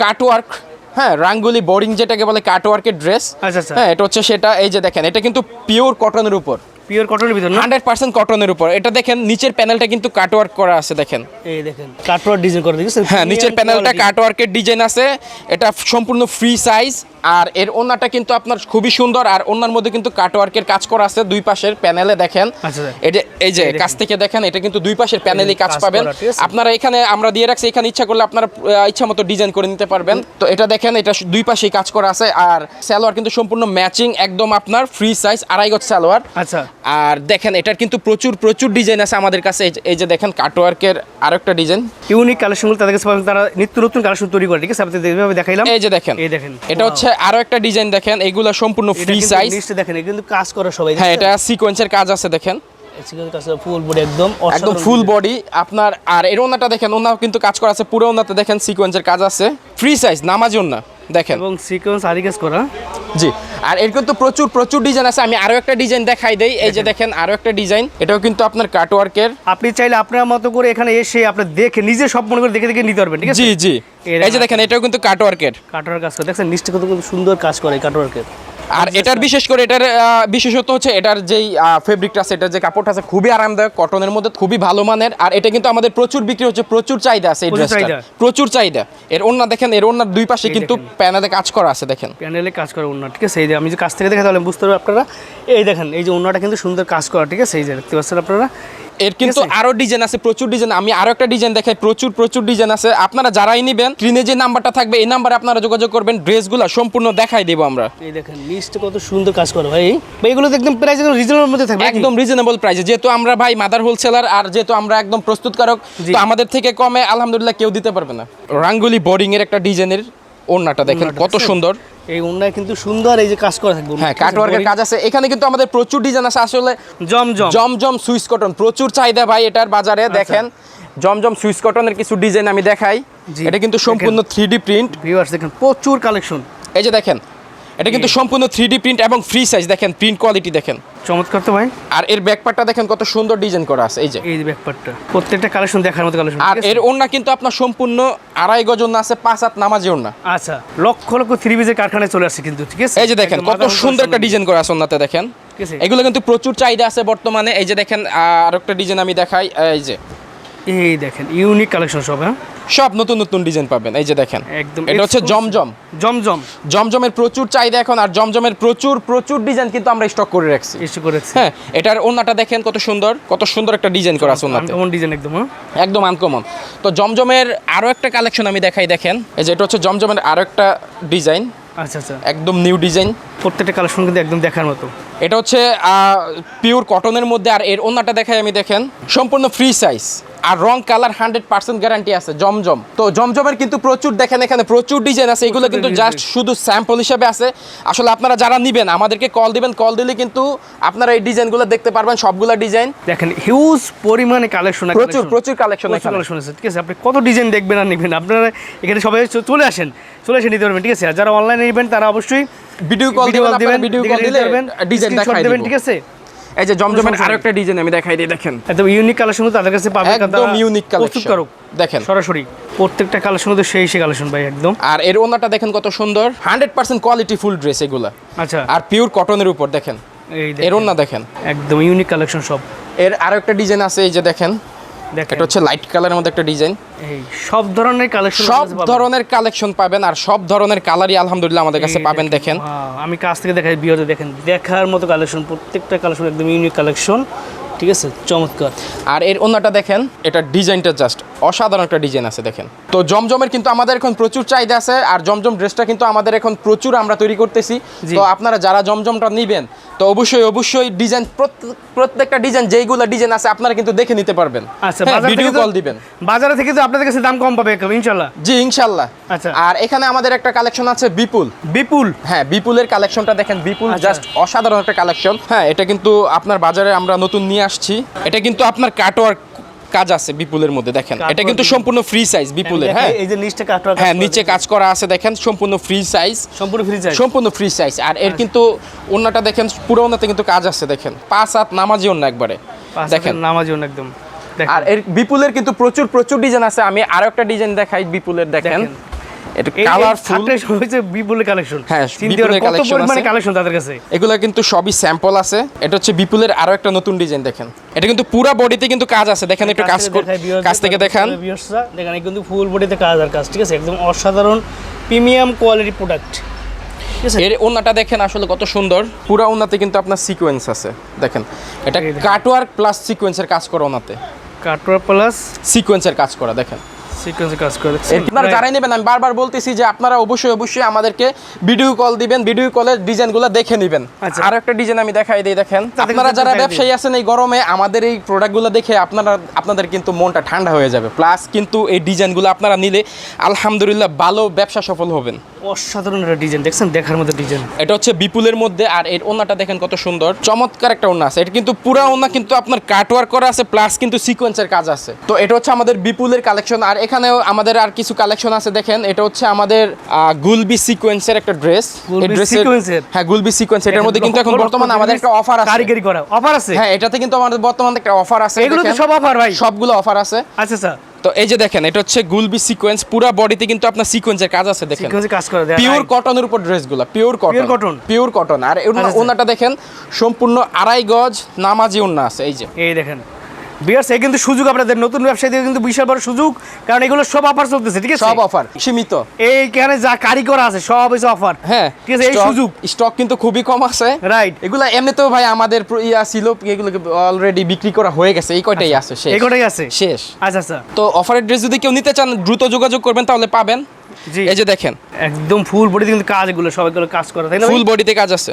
কাটওয়ার্ক হ্যাঁ রাঙ্গুলি বোর্ডিং যেটাকে বলে কাটওয়ার্কের ড্রেস আচ্ছা, আচ্ছা। হ্যাঁ এটা হচ্ছে সেটা এই যে দেখেন এটা কিন্তু পিওর কটনের উপর। পিওর কটনের ভিতর না? হান্ড্রেড পার্সেন্ট কটনের উপর। এটা দেখেন নিচের প্যানেলটা কিন্তু কাটওয়ার্ক করা আছে দেখেন। এই দেখেন কাটওয়ার ডিজাইন করে দেখেছেন হ্যাঁ নিচের প্যানেলটা কাটওয়ার্কের ডিজাইন আছে। এটা সম্পূর্ণ ফ্রি সাইজ আর এর ওন্নাটা কিন্তু আপনার খুবই সুন্দর। আর ওনার মধ্যে কিন্তু কাটওয়ার্কের কাজ করা আছে দুই পাশের প্যানেলে দেখেন। আচ্ছা। এই যে এই যে কাছ থেকে দেখেন এটা কিন্তু দুই পাশের প্যানেলই কাজ পাবেন? আপনারা এখানে আমরা দিয়ে রাখছি এখানে ইচ্ছা করলে আপনারা ইচ্ছা মতো ডিজাইন করে নিতে পারবেন। তো এটা দেখেন এটা দুই পাশেই কাজ করা আছে। আর সালোয়ার কিন্তু সম্পূর্ণ ম্যাচিং একদম আপনার ফ্রি সাইজ আড়াই গজ সালোয়ার। আচ্ছা। আর দেখেন এটার কিন্তু প্রচুর প্রচুর ডিজাইন আছে আমাদের কাছে। এই যে- দেখেন কাটওয়ার্কের আরেকটা ডিজাইন ইউনিক কালেকশনগুলো তাদের কাছে পাবেন তারা নিত্য নতুন কালেকশন তৈরি করে ঠিক আছে? আপনি যেভাবে দেখাইলাম। এই যে দেখেন এই দেখেন। এটা হচ্ছে আরও একটা ডিজাইন দেখেন এগুলো সম্পূর্ণ ফ্রি সাইজ নিচে দেখেন কিন্তু কাজ করে সবাই হ্যাঁ এটা সিকোয়েন্সের কাজ আছে দেখেন। ফুল বডি একদম একদম ফুল বডি আপনার আর এর ওনাটা দেখেন ওনাও কিন্তু কাজ করা আছে পুরো ওনাতে দেখেন সিকোয়েন্সের কাজ আছে। ফ্রি সাইজ নামাজ ওনা। দেখেন। এবং সিকোয়েন্স আরি কাজ করা জি আর এর কিন্তু প্রচুর প্রচুর ডিজাইন আছে। আমি আরও একটা ডিজাইন দেখাই দেই। এই যে দেখেন। আরও একটা ডিজাইন এটাও কিন্তু আপনার কাটওয়ার্কের আপনি চাইলে আপনার মতো করে এখানে এসে আপনি দেখে নিজে সব মনে করে দেখে দেখে নিতে পারবেন ঠিক আছে? জি জি। এই যে দেখেন এটাও কিন্তু কাটওয়ার্কের ওয়ার্কের কাজ করে। দেখেন নিচটা কত সুন্দর কাজ করে কাটোয়ারকে আর এটার বিশেষ করে এটার আহ, বিশেষত্ব হচ্ছে এটার যেই ফেব্রিকটা আছে এটার যে কাপড়টা আছে খুবই আরামদায়ক কটনের মধ্যে খুবই ভালো মানের আর এটা কিন্তু আমাদের প্রচুর বিক্রি হচ্ছে প্রচুর চাহিদা আছে এই প্রচুর ড্রেসটা চাহিদা। প্রচুর চাহিদা। এর ওন্না দেখেন এর ওন্নার দুই পাশে কিন্তু প্যানেলে কাজ করা আছে দেখেন। প্যানেলে কাজ করা ওনার ঠিক আছে? এই যে আমি যে কাছ থেকে দেখে তাহলে বুঝতে পারবেন আপনারা এই দেখেন এই যে ওনাটা কিন্তু সুন্দর কাজ করা ঠিক আছে? এই যে দেখতে পাচ্ছেন আপনারা? এর কিন্তু? আরও ডিজাইন আছে প্রচুর ডিজাইন আমি আরও একটা ডিজাইন দেখাই প্রচুর প্রচুর ডিজাইন আছে। আপনারা যারাই নেবেন স্ক্রিনে যে নাম্বারটা থাকবে এই নাম্বারে আপনারা যোগাযোগ করবেন ড্রেসগুলো সম্পূর্ণ দেখাই দেবো আমরা। এই দেখেন নিচটা কত সুন্দর কাজ করে ভাই। ভাই এগুলো একদম প্রাইস একদম রিজনেবল মধ্যে থাকবে একদম রিজনেবল প্রাইসে যেহেতু আমরা ভাই মাদার হোলসেলার আর যেহেতু আমরা একদম প্রস্তুতকারক তো আমাদের থেকে কমে আলহামদুলিল্লাহ কেউ দিতে পারবে না। রাঙ্গুলি বোর্ডিং এর একটা ডিজাইনের ওড়নাটা দেখেন কত সুন্দর। এই ওড়নায় কিন্তু সুন্দর এই যে কাজ করা থাকবে হ্যাঁ কাটওয়ার্কের কাজ আছে। এখানে কিন্তু আমাদের প্রচুর ডিজাইন আছে। আসলে জম জম জমজম সুইস কটন প্রচুর চাহিদা ভাই এটার বাজারে দেখেন। জমজম সুইস কটনের কিছু ডিজাইন আমি দেখাই। এটা কিন্তু সম্পূর্ণ থ্রি ডি প্রিন্ট ভিউয়ার্স দেখেন প্রচুর কালেকশন এই যে দেখেন এটা কিন্তু সম্পূর্ণ থ্রি ডি প্রিন্ট এবং ফ্রি সাইজ দেখেন প্রিন্ট কোয়ালিটি দেখেন। চমৎকার তো ভাই। আর এর ব্যাকপার্টটা দেখেন কত সুন্দর ডিজাইন করা আছে এই যে। এই যে ব্যাকপার্টটা প্রত্যেকটা কালেকশন দেখার মতো কালেকশন আর এর ওড়না কিন্তু আপনার সম্পূর্ণ আড়াই গজ ওড়না আছে পাঁচ হাত নামাজি ওড়না। আচ্ছা লক্ষ লক্ষ থ্রি পিসের কারখানায় চলে আসছে কিন্তু ঠিক আছে? এই যে দেখেন কত সুন্দর একটা ডিজাইন করা আছে ওড়নাতে দেখেন। ঠিক আছে। এগুলো কিন্তু প্রচুর চাহিদা আছে বর্তমানে এই যে দেখেন আর একটা ডিজাইন আমি দেখাই এই যে। এই দেখেন ইউনিক কালেকশন সব হ্যাঁ? সব নতুন নতুন ডিজাইন পাবেন এই যে দেখেন। একদম এটা হচ্ছে জমজম। জমজম। জমজমের প্রচুর চাহিদা এখন আর জমজমের প্রচুর প্রচুর ডিজাইন কিন্তু আমরা স্টক করে রাখছি। এসে করেছে হ্যাঁ এটার ওড়নাটা দেখেন কত সুন্দর কত সুন্দর একটা ডিজাইন করা আছে ওড়নাতে কেমন ডিজাইন একদম হ্যাঁ? একদম আনকমন তো জমজমের আরও একটা কালেকশন আমি দেখাই দেখেন। এই যে এটা হচ্ছে জমজমের আরও একটা ডিজাইন আচ্ছা আচ্ছা। একদম নিউ ডিজাইন প্রত্যেকটা কালেকশন কিন্তু একদম দেখার মতো। এটা হচ্ছে পিওর কটনের মধ্যে আর এর ওন্নাটা দেখাই আমি দেখেন। সম্পূর্ণ ফ্রি সাইজ আর রং কালার হান্ড্রেড পার্সেন্ট গ্যারান্টি আছে জমজম। তো জমজমের কিন্তু প্রচুর দেখেন এখানে প্রচুর ডিজাইন আছে এগুলো কিন্তু জাস্ট শুধু স্যাম্পল হিসেবে আছে। আসলে আপনারা যারা নিবেন আমাদেরকে কল দিবেন কল দিলে কিন্তু আপনারা এই ডিজাইনগুলো দেখতে পারবেন সবগুলা ডিজাইন দেখেন হিউজ পরিমাণে কালেকশন প্রচুর প্রচুর কালেকশন কালেকশন আছে ঠিক আছে? আপনি কত ডিজাইন দেখবেন আর নেবেন? আপনারা এখানে সবাই চলে আসেন চলে এসে নিতে পারবেন ঠিক আছে? আর যারা অনলাইনে নেবেন তারা অবশ্যই ভিডিও কল দিবেন ভিডিও কল দিলে ডিজাইন দেখাই দিবেন ঠিক আছে? এই যে জমজমের আরও একটা ডিজাইন আমি দেখাই দিই দেখেন। একদম ইউনিক কালেকশন তাদের কাছে পাবেন একদম ইউনিক কালেকশন করুক। দেখেন। সরাসরি প্রত্যেকটা কালেকশন তো সেই সেই কালেকশন ভাই একদম। আর এর ওনাটা দেখেন কত সুন্দর। Hundred percent quality full dress এগুলা। আচ্ছা। আর পিওর কটনের উপর দেখেন। এই এর ওনা দেখেন। একদম ইউনিক কালেকশন সব। এর আরও একটা ডিজাইন আছে এই যে দেখেন। এটা হচ্ছে লাইট কালারের মধ্যে একটা ডিজাইন সব ধরনের কালেকশন সব ধরনের কালেকশন পাবেন আর সব ধরনের কালারই আলহামদুলিল্লাহ আমাদের কাছে পাবেন দেখেন আমি কাছ থেকে দেখাই বিয়তে দেখেন দেখার মতো কালেকশন প্রত্যেকটা কালেকশন একদম ইউনিক কালেকশন ঠিক আছে? চমৎকার। আর এর অন্যটা দেখেন এটা ডিজাইনটা জাস্ট অসাধারণ একটা ডিজাইন আছে দেখেন। তো জমজমের কিন্তু আমাদের এখন প্রচুর চাহিদা আছে আর জমজম ড্রেসটা কিন্তু আমাদের এখন প্রচুর আমরা তৈরি করতেছি। তো আপনারা যারা জমজমটা নিবেন তো অবশ্যই অবশ্যই ডিজাইন প্রত্যেকটা ডিজাইন যেইগুলো ডিজাইন আছে আপনারা কিন্তু দেখে নিতে পারবেন। আচ্ছা হ্যাঁ, বাজার ভিডিও থেকে কল দিবেন। বাজারে থেকে তো আপনাদের কাছে দাম কম পাবে একদম ইনশাল্লাহ। জি ইনশাল্লাহ। আচ্ছা। আর এখানে আমাদের একটা কালেকশন আছে বিপুল বিপুল হ্যাঁ বিপুলের কালেকশনটা দেখেন বিপুল আচ্ছা। জাস্ট অসাধারণ একটা কালেকশন হ্যাঁ এটা কিন্তু আপনার বাজারে আমরা নতুন নিয়ে আসছি। এটা কিন্তু আপনার কাটওয়ার্ক কাজ আছে বিপুলের মধ্যে দেখেন। এটা কিন্তু সম্পূর্ণ ফ্রি সাইজ বিপুলের হ্যাঁ। এই যে নিচটা কাটরা হ্যাঁ নিচে কাজ করা আছে দেখেন সম্পূর্ণ ফ্রি সাইজ সম্পূর্ণ ফ্রি চাই সম্পূর্ণ ফ্রি সাইজ আর এর কিন্তু অন্যটা দেখেন পুরো অন্যতে কিন্তু কাজ আছে দেখেন। পাঁচ হাত নামাজি অন্য একবারে দেখেন। নামাজ জন্য একদম। আর এর বিপুলের কিন্তু প্রচুর প্রচুর ডিজাইন আছে। আমি আরও একটা ডিজাইন দেখাই বিপুলের দেখেন। এটা এই- এই কালারফুল হয়েছে বিপুলের কালেকশন হ্যাঁ, বিপুলের করেন কত collection পরিমাণে আছে। কালেকশন তাদের কাছে? এগুলো কিন্তু সবই স্যাম্পল আছে। এটা হচ্ছে বিপুলের আরও একটা নতুন ডিজাইন দেখেন। এটা কিন্তু পুরা বডিতে কিন্তু কাজ আছে। দেখেন একটু কাজ কর- থেকে দেখান। দেখেন কিন্তু ফুল বডিতে কাজ আর কাজ ঠিক আছে? একদম অসাধারণ প্রিমিয়াম কোয়ালিটি প্রোডাক্ট ঠিক আছে? এর ওনাটা দেখেন আসলে কত সুন্দর। পুরা ওনাতে কিন্তু আপনার সিকোয়েন্স আছে। দেখেন এটা। কাটওয়ার্ক প্লাস সিকোয়েন্সের কাজ করা ওনাতে। কাটরা প্লাস সিকোয়েন্সের কাজ করা দেখেন। সিকোয়েন্সে কাজ করে আপনারা যারাই নেবেন আমি বারবার বলতেছি যে আপনারা অবশ্যই অবশ্যই আমাদেরকে ভিডিও কল দিবেন ভিডিও কলের ডিজাইনগুলো দেখে নেবেন। আর একটা ডিজাইন আমি দেখাই দিই দেখেন। আপনারা যারা ব্যবসায়ী আছেন এই গরমে আমাদের এই প্রোডাক্টগুলো দেখে আপনারা আপনাদের কিন্তু মনটা ঠান্ডা হয়ে যাবে। প্লাস কিন্তু এই ডিজাইনগুলো আপনারা নিলে আলহামদুলিল্লাহ ভালো ব্যবসা সফল হবেন। অসাধারণ একটা ডিজাইন দেখছেন? দেখার মতো ডিজাইন এটা হচ্ছে বিপুলের মধ্যে আর এর ওনাটা দেখেন কত সুন্দর। চমৎকার একটা ওনা আছে। এটা কিন্তু পুরা ওনা কিন্তু আপনার কাটওয়ার্ক করা আছে প্লাস কিন্তু সিকোয়েন্সের কাজ আছে। তো এটা হচ্ছে আমাদের বিপুলের কালেকশন আর এখানেও আমাদের আর কিছু কালেকশন আছে দেখেন। এটা হচ্ছে আমাদের গুলবি সিকোয়েন্সের একটা ড্রেস sequence-এর? হ্যাঁ গুলবি সিকোয়েন্স এটার মধ্যে কিন্তু এখন বর্তমানে আমাদের একটা অফার আছে। কারিগরি করা অফার আছে। হ্যাঁ এটাতে কিন্তু আমাদের বর্তমানে একটা অফার আছে এগুলো তো সব অফার ভাই। সবগুলো অফার আছে। আচ্ছা স্যার তো এই যে দেখেন এটা হচ্ছে গুলবি সিকোয়েন্স পুরো বডিতে কিন্তু আপনার সিকোয়েন্সের কাজ আছে দেখেন। কাজ করে দেয় পিওর কটনের উপর ড্রেসগুলো pure cotton cotton? Pure cotton আর আচ্ছা, আচ্ছা। ওনাটা দেখেন সম্পূর্ণ আড়াই গজ নামাজি ওনা আছে এই যে। এই দেখেন। বিয়ার্স এই কিন্তু সুযোগ আপনাদের। নতুন ব্যবসায়ীদের কিন্তু বিশাল বড় সুযোগ কারণ এগুলো সব অফার চলতেছে ঠিক আছে? সব অফার সীমিত। এইখানে যা কারিগর আছে সব হচ্ছে অফার হ্যাঁ ঠিক আছে এই সুযোগ। স্টক কিন্তু খুবই কম আছে। রাইট এগুলা এমনিতেও ভাই আমাদের ইয়া ছিল এগুলো অলরেডি বিক্রি করা হয়ে গেছে এই কয়টাই আছে শেষ। এই কটাই আছে? শেষ। আচ্ছা আচ্ছা। তো অফারের ড্রেস যদি কেউ নিতে চান দ্রুত যোগাযোগ করবেন তাহলে পাবেন। জি। এই যে দেখেন। একদম ফুল বডিতে কিন্তু কাজ এগুলো সব এগুলো কাজ করা তাই না? ফুল বডিতে কাজ আছে।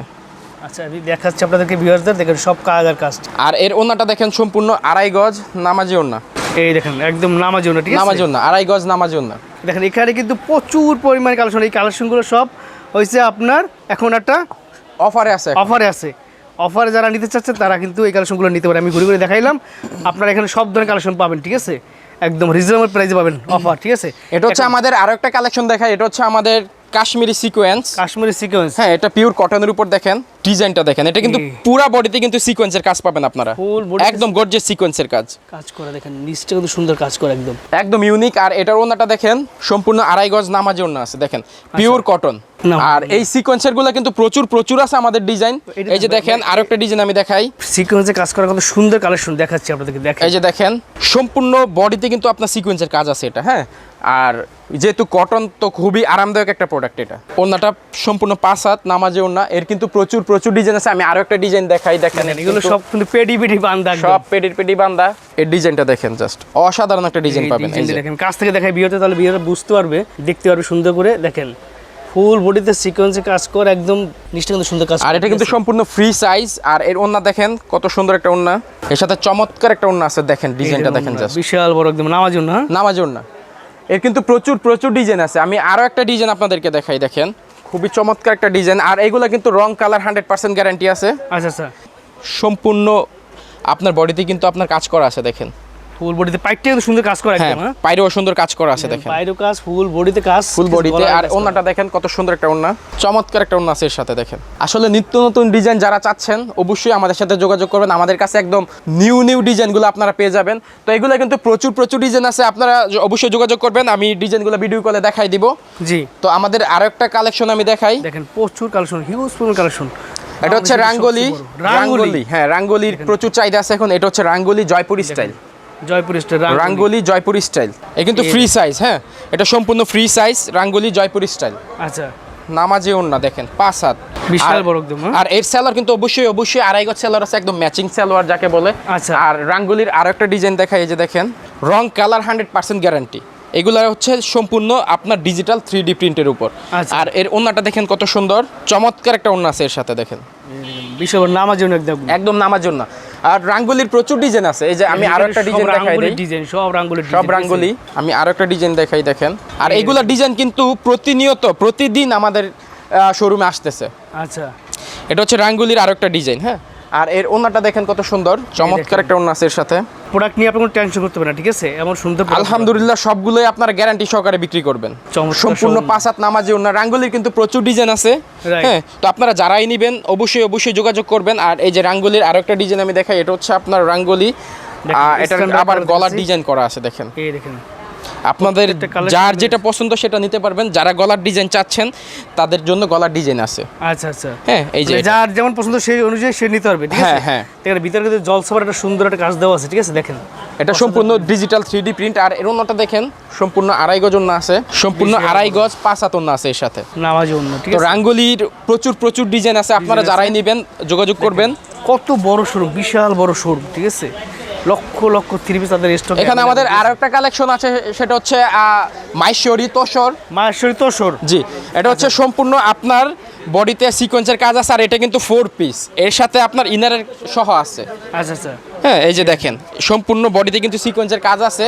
আচ্ছা আমি দেখাচ্ছি আপনাদেরকে ভিউয়ার্সদের দেখেন সব কাজ আর কাজ আর এর ওনাটা দেখেন সম্পূর্ণ আড়াই গজ নামাজি ওন্না এই দেখেন একদম নামার জন্য ঠিক আছে? নামাজি ওন্না আড়াই গজ নামাজি ওন্না দেখেন এখানে কিন্তু প্রচুর পরিমাণে কালেকশন এই কালেকশনগুলো সব হয়েছে আপনার এখন একটা অফারে আছে অফারে আছে। অফারে যারা নিতে চাচ্ছে তারা কিন্তু এই কালেকশনগুলো নিতে পারে। আমি ঘুরে ঘুরে দেখাইলাম আপনারা এখানে সব ধরনের কালেকশন পাবেন ঠিক আছে? একদম রিজনেবল প্রাইসে পাবেন অফার ঠিক আছে? এটা হচ্ছে আমাদের আরও একটা কালেকশন দেখায় এটা হচ্ছে আমাদের কাশ্মীরি সিকোয়েন্স কাশ্মীরি সিকোয়েন্স হ্যাঁ এটা পিওর কটনের উপর দেখেন ডিজাইনটা দেখেন। এটা কিন্তু পুরো বডিতে কিন্তু সিকোয়েন্সের কাজ পাবেন আপনারা। একদম গর্জিয়াস সিকোয়েন্সের কাজ। কাজ করে দেখেন নিচটা কিন্তু সুন্দর কাজ করে একদম। একদম ইউনিক আর এটার ওনাটা দেখেন সম্পূর্ণ আড়াই গজ নামাজে ওনা আছে দেখেন। পিওর কটন না। আর এই সিকোয়েন্সেরগুলো কিন্তু প্রচুর প্রচুর আছে আমাদের ডিজাইন এই যে দেখেন আরও একটা ডিজাইন আমি দেখাই। সিকোয়েন্সে কাজ করা কত সুন্দর কালেকশন দেখাচ্ছি আপনাদেরকে দেখেন। এই যে দেখেন সম্পূর্ণ বডিতে কিন্তু আপনার সিকোয়েন্সের কাজ আছে এটা হ্যাঁ? আর যেহেতু কটন তো খুবই আরামদায়ক একটা প্রোডাক্ট এটা। ওনাটা সম্পূর্ণ পাঁচ হাত নামাজে ওনা এর কিন্তু প্রচুর প্রচুর ডিজাইন আছে। আমি আরও একটা ডিজাইন দেখাই দেখেন এগুলো সব কিন্তু পেডি পেডি বান্দা। সব পেডির পেডি বান্দা। এর ডিজাইনটা দেখেন জাস্ট অসাধারণ একটা ডিজাইন পাবেন এই যে। দেখেন কাছ থেকে দেখায় বিয়েতে তাহলে বিয়েটা বুঝতে পারবে দেখতে পারবে সুন্দর করে দেখেন। ফুল বডিতে সিকোয়েন্সে কাজ করে একদম নিচটা কিন্তু সুন্দর কাজ আর এটা কিন্তু সম্পূর্ণ ফ্রি সাইজ আর এর ওন্না দেখেন কত সুন্দর একটা ওন্না এর সাথে চমৎকার একটা ওন্না আছে দেখেন ডিজাইনটা দেখেন জাস্ট বিশাল বড় একদম নামার জন্য হ্যাঁ? নামাজ ওন্না এর কিন্তু প্রচুর প্রচুর ডিজাইন আছে। আমি আরও একটা ডিজাইন আপনাদেরকে দেখাই দেখেন। খুবই চমৎকার একটা ডিজাইন আর এগুলো কিন্তু রং কালার হান্ড্রেড পার্সেন্ট গ্যারান্টি আছে। আচ্ছা আচ্ছা। সম্পূর্ণ আপনার বডিতে কিন্তু আপনার কাজ করা আছে দেখেন। ফুল বডিতে পাইটটা কিন্তু সুন্দর কাজ করে হ্যাঁ একদম হ্যাঁ। পাইরেও সুন্দর কাজ করা আছে দেখেন। বাইরেও কাজ ফুল বডিতে কাজ ফুল বডিতে আর ওন্নাটা দেখেন কত সুন্দর একটা ওন্না চমৎকার একটা ওন্না আছে এর সাথে দেখেন। আসলে নিত্য নতুন ডিজাইন যারা চাচ্ছেন অবশ্যই আমাদের সাথে যোগাযোগ করবেন। আমাদের কাছে একদম নিউ নিউ ডিজাইনগুলো আপনারা পেয়ে যাবেন। তো এগুলো কিন্তু প্রচুর প্রচুর ডিজাইন আছে আপনারা অবশ্যই যোগাযোগ করবেন। আমি ডিজাইনগুলো ভিডিও কলে দেখাই দিব। জি। তো আমাদের আরও একটা কালেকশন আমি দেখাই। দেখেন প্রচুর কালেকশন হিউজ কালেকশন এটা হচ্ছে রাঙ্গলি রাঙ্গলি হ্যাঁ রাঙ্গলির প্রচুর চাহিদা আছে এখন। এটা হচ্ছে রাঙ্গলি জয়পুরি স্টাইল। জয়পুর স্টেট রাঙ্গলি। জয়পুরি স্টাইল। এ কিন্তু ফ্রি সাইজ হ্যাঁ? এটা সম্পূর্ণ ফ্রি সাইজ রাঙ্গলি জয়পুরি স্টাইল। আচ্ছা। নামাজি ওন্না দেখেন পাঁচ হাত। বিশাল আর- বড় একদম, হ্যাঁ? আর এর সেলার কিন্তু অবশ্যই অবশ্যই আড়াই গজ সেলার আছে একদম ম্যাচিং সেলোয়ার যাকে বলে। আচ্ছা। আর রাঙ্গুলির আরও একটা ডিজাইন দেখাই এই যে দেখেন রং কালার হান্ড্রেড পার্সেন্ট গ্যারান্টি এগুলো হচ্ছে সম্পূর্ণ আপনার ডিজিটাল থ্রি ডি প্রিন্টের উপর। আচ্ছা। আর এর ওন্নাটা দেখেন কত সুন্দর চমৎকার একটা ওন্না আছে এর সাথে দেখেন। বিশাল নামার জন্য একদম। একদম নামার জন্য আর রাঙ্গুলির প্রচুর ডিজাইন আছে। এই যে আমি আরও একটা ডিজাইন দেখাই দিই। ডিজাইন সব রাঙ্গুলির সব রাঙ্গুলি। আমি আরও একটা ডিজাইন দেখাই দেখেন। আর এইগুলা ডিজাইন কিন্তু প্রতিনিয়ত প্রতিদিন আমাদের শোরুমে আসতেছে। আচ্ছা। এটা হচ্ছে রাঙ্গুলির আরও একটা ডিজাইন হ্যাঁ? আর এর ওনাটা দেখেন কত সুন্দর চমৎকার একটা ওনা আছে এর সাথে। প্রোডাক্ট নিয়ে আপনি কোনো টেনশন করতে পারেন না ঠিক আছে? এমন সুন্দর আলহামদুলিল্লাহ সবগুলোই আপনার গ্যারান্টি সহকারে বিক্রি করবেন। সম্পূর্ণ। পাঁচ হাত নামাজি ওনা রাঙ্গুলির কিন্তু প্রচুর ডিজাইন আছে। হ্যাঁ তো আপনারা যারাই নেবেন অবশ্যই অবশ্যই যোগাযোগ করবেন। আর এই যে রাঙ্গুলির আরও একটা ডিজাইন আমি দেখাই এটা হচ্ছে আপনার রাঙ্গুলি। এটার আবার গলার ডিজাইন করা আছে দেখেন। এই দেখেন। আপনাদের যার যেটা পছন্দ সেটা নিতে পারবেন। যারা গলার ডিজাইন চাচ্ছেন তাদের জন্য গলার ডিজাইন আছে। আচ্ছা আচ্ছা। হ্যাঁ এই যে মানে যার যেমন পছন্দ সেই অনুযায়ী সে নিতে পারবে ঠিক আছে? হ্যাঁ, হ্যাঁ। দেখেন ভিতরে কিন্তু জলসভার একটা সুন্দর একটা কাজ দেওয়া আছে ঠিক আছে? দেখেন। এটা সম্পূর্ণ ডিজিটাল থ্রি ডি প্রিন্ট আর এর অন্যটা দেখেন সম্পূর্ণ আড়াই গজ অন্য আছে। সম্পূর্ণ আড়াই গজ পাঁচ হাত অন্য আছে এর সাথে। নামাজি অন্য ঠিক তো আছে? রাঙ্গুলির প্রচুর প্রচুর ডিজাইন আছে আপনারা যারাই নেবেন যোগাযোগ করবেন। কত বড় শোরুম বিশাল বড় শোরুম ঠিক আছে? লক্ষ লক্ষ থ্রি পিস তাদের স্টক এখানে আমাদের আরও একটা কালেকশন আছে সেটা হচ্ছে মাইশরি তোষর। মায়েশ্বরী তোষর। জি এটা হচ্ছে সম্পূর্ণ আপনার বডিতে সিকোয়েন্সের কাজ আছে আর এটা কিন্তু ফোর পিস এর সাথে আপনার ইনারের সহ আছে। আচ্ছা আচ্ছা। হ্যাঁ এই যে দেখেন সম্পূর্ণ বডিতে কিন্তু সিকোয়েন্সের কাজ আছে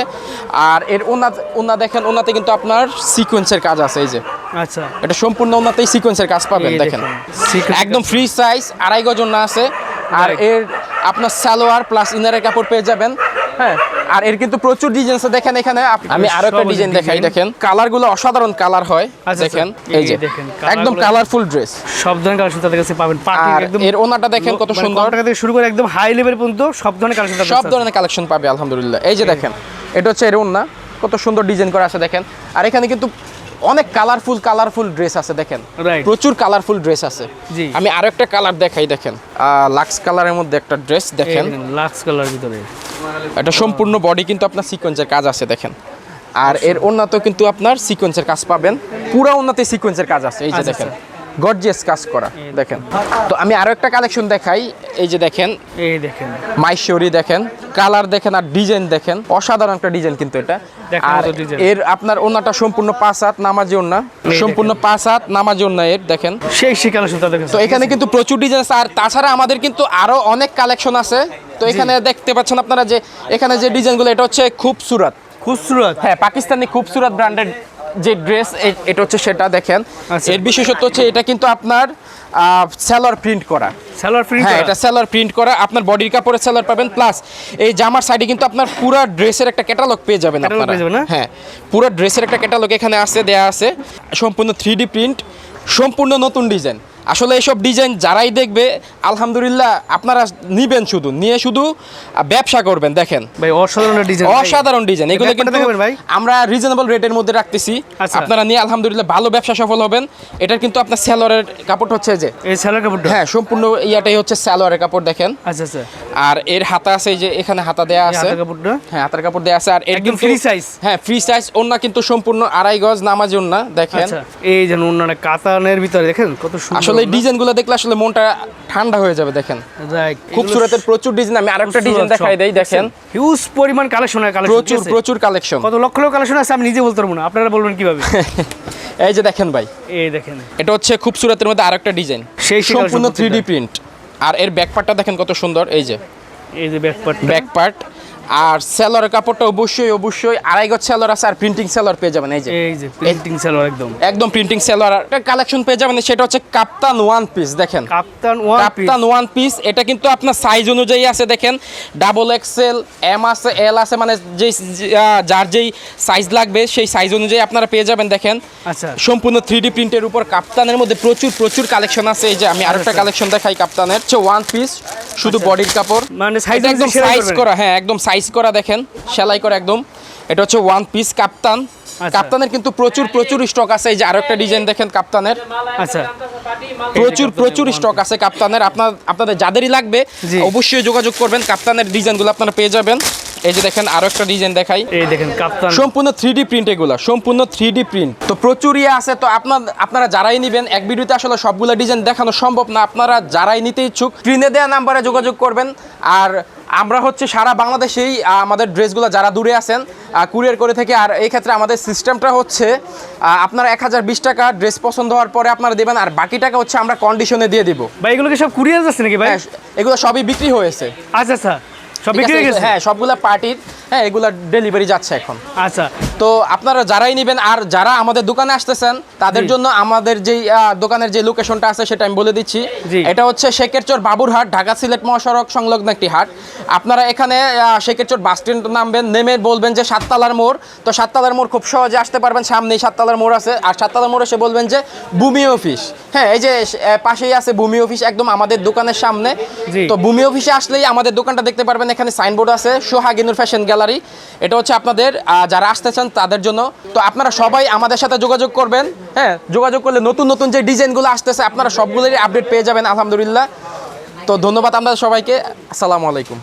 আর এর ওনা ওনা দেখেন ওনাতে কিন্তু আপনার সিকোয়েন্সের কাজ আছে এই যে। আচ্ছা। এটা সম্পূর্ণ ওনাতেই সিকোয়েন্সের কাজ পাবেন দেখেন। দেখেন, একদম ফ্রি সাইজ আড়াই গজ ওনা আছে। আর এর আপনার সালোয়ার প্লাস ইনারের কাপড় পেয়ে যাবেন। হ্যাঁ আর এর কিন্তু প্রচুর ডিজাইন আছে। দেখেন এখানে আমি আরও একটা ডিজাইন দেখাই। দেখেন। কালারগুলো অসাধারণ কালার হয় আচ্ছা, দেখেন আচ্ছা, এই যে। একদম কালারফুল ড্রেস সব ধরনের কালেকশন তাদের কাছে পাবেন। পার্টি একদম এর ওনাটা দেখেন কত মানে সুন্দর। টাকা থেকে শুরু করে একদম হাই লেভেল পর্যন্ত সব ধরনের কালেকশন সব ধরনের কালেকশন পাবে আলহামদুলিল্লাহ। এই যে দেখেন এটা হচ্ছে এর ওন্না কত সুন্দর ডিজাইন করা আছে দেখেন। আর এখানে কিন্তু অনেক কালারফুল কালারফুল ড্রেস আছে দেখেন। প্রচুর কালারফুল ড্রেস আছে। আমি আরও একটা কালার দেখাই দেখেন। লাক্স কালারের মধ্যে একটা ড্রেস দেখেন। লাক্স কালার ভিতরে। এটা সম্পূর্ণ বডি কিন্তু আপনার সিকোয়েন্সের কাজ আছে দেখেন। আর এর উন্নত কিন্তু আপনার সিকোয়েন্সের কাজ পাবেন। পুরো উন্নতি সিকোয়েন্সের কাজ আছে এই যে আচ্ছা, দেখেন। গর্জিয়াস কাজ করা দেখেন। তো আমি আরও একটা কালেকশন দেখাই এই যে দেখেন। এই দেখেন। মাইশরি দেখেন কালার দেখেন আর ডিজাইন দেখেন অসাধারণ একটা ডিজাইন কিন্তু এটা। আর এর আপনার ওনাটা সম্পূর্ণ পাঁচ হাত নামাজি ওনা সম্পূর্ণ পাঁচ হাত নামাজি ওনা এর দেখেন। সেই সেই কালেকশন তো এখানে কিন্তু প্রচুর ডিজাইন আছে আর তাছাড়া আমাদের কিন্তু আরও অনেক কালেকশন আছে। তো এখানে দেখতে পাচ্ছেন আপনারা যে এখানে যে ডিজাইনগুলো এটা হচ্ছে খুবসুরত। খুচরত হ্যাঁ পাকিস্তানি খুবসুরত ব্র্যান্ডের যে ড্রেস এটা হচ্ছে সেটা দেখেন। আচ্ছা। এর বিশেষত্ব হচ্ছে এটা কিন্তু আপনার সেলর প্রিন্ট করা। সালোয়ার প্রিন্ট হ্যাঁ এটা সেলার প্রিন্ট করা। আপনার বডির কাপড়ে সেলার পাবেন প্লাস এই জামার সাইডে কিন্তু আপনার পুরো ড্রেসের একটা ক্যাটালগ পেয়ে যাবেন আপনারা। পেয়ে যাবেন হ্যাঁ পুরো ড্রেসের একটা ক্যাটালগ এখানে আছে দেয়া আছে। সম্পূর্ণ থ্রি ডি প্রিন্ট সম্পূর্ণ নতুন ডিজাইন আসলে এইসব ডিজাইন যারাই দেখবে আলহামদুলিল্লাহ আপনারা নিবেন শুধু নিয়ে শুধু ব্যবসা করবেন দেখেন। ভাই অসাধারণ ডিজাইন অসাধারণ ডিজাইন। এগুলো কিন্তু আমরা রিজনেবল রেটের মধ্যে রাখতেছি। আচ্ছা। আপনারা নিয়ে আলহামদুলিল্লাহ ভালো ব্যবসা সফল হবেন। এটার কিন্তু আপনার সেলরের কাপড় হচ্ছে যে এই হ্যাঁ সম্পূর্ণ ইয়াটাই হচ্ছে সালোয়ারের কাপড় দেখেন। আচ্ছা আচ্ছা। আর এর হাতা আছে যে এখানে হাতা দেয়া এই আছে। হ্যাঁ হাতার কাপড় দেয়া আছে। আর একদম free size? হ্যাঁ ফ্রি সাইজ ওন্না কিন্তু সম্পূর্ণ আড়াই গজ নামাজি ওন্না দেখেন। এই যেন অন্যান্য কাতানের ভিতরে দেখেন কত সুন্দর। আসলে এই ডিজাইনগুলো দেখলে আসলে মনটা ঠান্ডা হয়ে যাবে দেখেন। খুব সুরতের প্রচুর ডিজাইন আমি আরেকটা ডিজাইন দেখাই দেই দেখেন। হিউজ পরিমাণ কালেকশন প্রচুর প্রচুর কালেকশন কত লক্ষ লক্ষ কালেকশন আছে আমি নিজে বলতে পারব না আপনারা বলবেন কীভাবে? এই যে দেখেন ভাই এই দেখেন। এটা হচ্ছে খুব সুরতের মধ্যে আরেকটা ডিজাইন। সেই সম্পূর্ণ থ্রি প্রিন্ট আর এর ব্যাক পার্টটা দেখেন কত সুন্দর এই যে। এই যে ব্যাক পার্ট ব্যাক পার্ট আর সেলরের কাপড়টা অবশ্যই অবশ্যই আড়াই গজ সেলর আছে আর প্রিন্টিং সেলর পেয়ে যাবেন এই যে। এই যে প্রিন্টিং সালোয়ার একদম। একদম প্রিন্টিং সেলর। আর কালেকশন পেয়ে যাবেন সেটা হচ্ছে কাপ্তান ওয়ান পিস দেখেন। Kaftan one piece kaftan one piece এটা কিন্তু আপনার সাইজ অনুযায়ী আছে দেখেন। ডাবল এক্সেল এম আছে এল আছে মানে যে যার যেই সাইজ লাগবে সেই সাইজ অনুযায়ী আপনারা পেয়ে যাবেন দেখেন। আচ্ছা। সম্পূর্ণ থ্রি ডি প্রিন্টের উপর কাপ্তানের মধ্যে প্রচুর প্রচুর কালেকশন আছে এই যে আমি আরেকটা কালেকশন দেখাই কাপ্তানের হচ্ছে ওয়ান পিস শুধু বডির কাপড়। মানে এটা একদম সাইজ করা হ্যাঁ একদম সাইজ করা দেখেন সেলাই করা একদম। এটা হচ্ছে ওয়ান পিস কাপ্তান। আচ্ছা। কাপ্তানের কিন্তু প্রচুর প্রচুর স্টক আছে। এই যে আরও একটা ডিজাইন দেখেন কাপ্তানের। আচ্ছা। প্রচুর প্রচুর স্টক আছে কাপ্তানের। আপনার আপনাদের যাদেরই লাগবে। অবশ্যই যোগাযোগ করবেন। কাপ্তানের ডিজাইনগুলো আপনারা পেয়ে যাবেন। এই যে দেখেন আরও একটা ডিজাইন দেখাই। এই দেখেন কাপ্তান। সম্পূর্ণ থ্রি প্রিন্ট এগুলো সম্পূর্ণ থ্রি প্রিন্ট তো প্রচুর ইয়ে আছে তো আপনার আপনারা যারাই নেবেন এক ভিডিওতে আসলে সবগুলো ডিজাইন দেখানো সম্ভব না আপনারা যারাই নিতে ইচ্ছুক স্ক্রিনে দেওয়া নাম্বারে যোগাযোগ করবেন। আর আমরা হচ্ছে সারা বাংলাদেশেই আমাদের ড্রেসগুলো যারা দূরে আছেন কুরিয়ার করে থেকে আর এই ক্ষেত্রে আমাদের সিস্টেমটা হচ্ছে আপনারা এক হাজার বিশ টাকা ড্রেস পছন্দ হওয়ার পরে আপনারা দেবেন আর বাকি টাকা হচ্ছে আমরা কন্ডিশনে দিয়ে দিব। ভাই এগুলো কি সব কুরিয়ার যাচ্ছে নাকি ভাই? হ্যাঁ এগুলো সবই বিক্রি হয়েছে। আচ্ছা আচ্ছা। সব বিক্রি হয়ে গেছে? হ্যাঁ সবগুলা পার্টির হ্যাঁ এগুলা ডেলিভারি যাচ্ছে এখন। আচ্ছা তো আপনারা যারাই নেবেন আর যারা আমাদের দোকানে আসতেছেন তাদের জন্য আমাদের যে দোকানের যে লোকেশনটা আছে সেটা আমি বলে দিচ্ছি। এটা হচ্ছে শেখেরচর বাবুরহাট ঢাকা সিলেট মহাসড়ক সংলগ্ন একটি হাট। আপনারা এখানে আহ, শেখেরচর বাস স্ট্যান্ড নামবেন নেমে বলবেন যে সাততলার মোড়। তো সাততলার মোড় খুব সহজে আসতে পারবেন সামনেই সাততলার মোড় আছে। আর সাততলার মোড় এসে বলবেন যে ভূমি অফিস। হ্যাঁ এই যে পাশেই আছে ভূমি অফিস একদম আমাদের দোকানের সামনে। তো ভূমি অফিসে আসলেই আমাদের দোকানটা দেখতে পারবেন এখানে সাইনবোর্ড আছে সোহাগিনুর ফ্যাশন গ্যালারি এটা হচ্ছে আপনাদের যারা আসতে চান তাদের জন্য। তো আপনারা সবাই আমাদের সাথে যোগাযোগ করবেন হ্যাঁ? যোগাযোগ করলে নতুন নতুন যে ডিজাইনগুলো আসতেছে, আপনারা সবগুলোরই আপডেট পেয়ে যাবেন, আলহামদুলিল্লাহ। তো ধন্যবাদ আপনাদের সবাইকে। আসসালামু আলাইকুম।